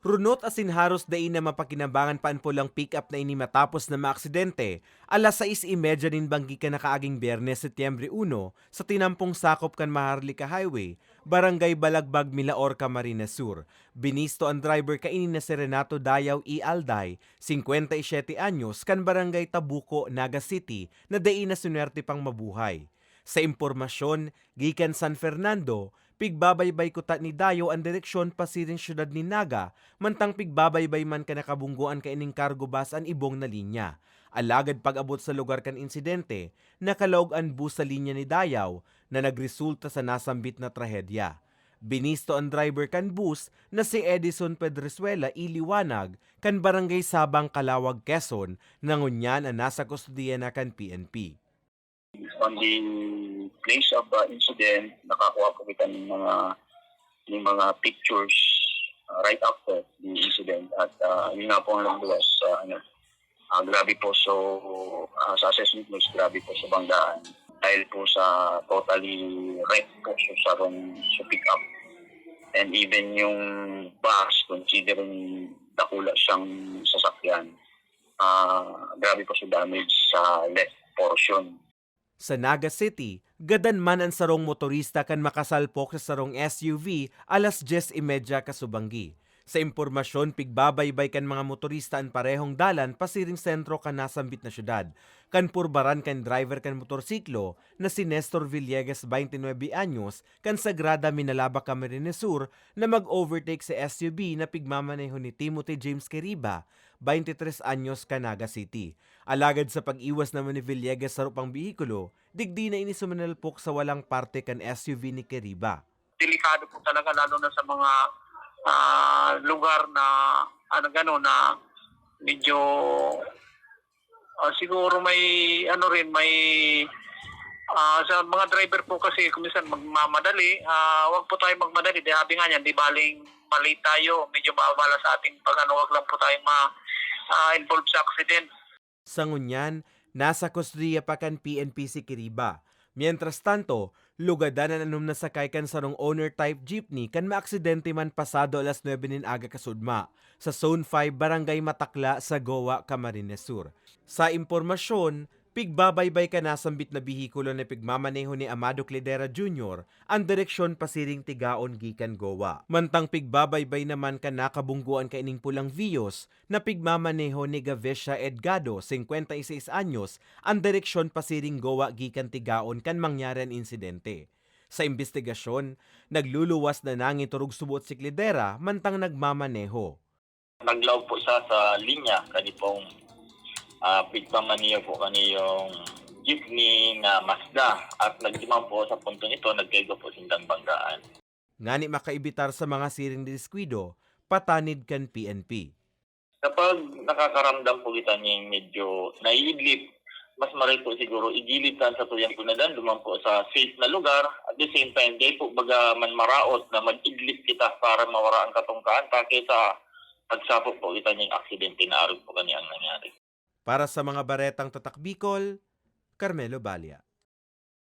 Runot asin haros dai na mapakinabangan paan po lang pick up na ini matapos na maaksidente, alas 6.30 nin banggi ka nakaaging biyernes Setyembre 1 sa tinampong sakop kan Maharlika Highway, Barangay Balagbag, Milaor, Camarines Sur. Binisto ang driver kaini na si Renato Dayaw E. Alday, 57 anyos, kan Barangay Tabuco, Naga City, na dai na sunwerte pang mabuhay. Sa impormasyon, gikan San Fernando, pigbabaybay ko ta ni Dayo ang direksyon pasiring syudad ni Naga, mantang pigbabaybay man ka nakabungguan ka ining cargo bus ang ibong na linya. Alagad pag-abot sa lugar kan insidente, nakalaog ang bus sa linya ni Dayaw na nagresulta sa nasambit na trahedya. Binisto ang driver kan bus na si Edison Pedresuela iliwanag kan barangay Sabang Kalawag, Quezon, nangunyan ang nasa kustudiya na kan PNP. on the place of uh, incident, nakakuha po kita ng mga ng mga pictures uh, right after the incident at uh, yun nga po ang nagluwas sa ano ah, grabe po. So ah, sa assessment mo is grabe po sa banggaan dahil po sa totally wreck po so sa rong sa pick up and even yung bus considering dakula siyang sasakyan ah grabe po sa damage sa left portion Sa Naga City, gadan man ang sarong motorista kan makasalpok sa sarong SUV alas 10.30 kasubanggi. Sa impormasyon, pigbabaybay kan mga motorista ang parehong dalan pasiring sentro kan nasambit na syudad. Kan purbaran kan driver kan motorsiklo na si Nestor Villegas 29 anyos kan Sagrada Minalaba Camarines Sur na mag-overtake sa SUV na pigmamaneho ni Timothy James Queriba 23 anyos Canaga City. Alagad sa pag-iwas naman ni Villegas sa rupang bihikulo, digdi na ini sumanalpok sa walang parte kan SUV ni Queriba. delikado po talaga lalo na sa mga ah, lugar na ano gano'n na medyo ah, siguro may ano rin may ah, sa mga driver po kasi kung minsan magmamadali ah, wag po tayo magmadali. Dahil sabi nga niyan di baling mali tayo. Medyo mabala sa ating pag ano wag lang po tayong ma ah, involved sa accident. Sa ngunyan, nasa kustudiya pa kan PNP si Queriba. Mientras tanto, lugadan ang anum na sakay kan sarong owner-type jeepney kan maaksidente man pasado alas 9 nin aga kasudma sa Zone 5 Barangay Matakla sa Goa, Camarines Sur. Sa impormasyon, pigbabaybay ka nasambit na bihikulo na pigmamaneho ni Amado Cledera Jr. ang direksyon pasiring tigaon gikan Goa. Mantang pigbabaybay naman ka nakabungguan ka ining pulang Vios na pigmamaneho ni Gavesha Edgado, 56 anyos, ang direksyon pasiring Goa gikan tigaon kan mangyari ang insidente. Sa investigasyon, nagluluwas na nangiturog subot si Cledera mantang nagmamaneho. naglaw po siya sa linya kani pong uh, pigpamaniya po kaniyong jeepney nga Mazda at nagdiman po sa punto nito nagkaigo po sindang banggaan. Ngani makaibitar sa mga siring diskwido, patanid kan PNP. Kapag nakakaramdam po kita niyang medyo naiidlip, mas maray po siguro igilid sa tuyang kunadan, duman po sa safe na lugar. At the same time, di po baga man maraot na mag-idlip kita para mawara ang katungkaan kaysa pagsapok po kita niyang aksidente na arog po kaniyang nangyari. Para sa mga baretang tatak Bicol, Carmelo Balia.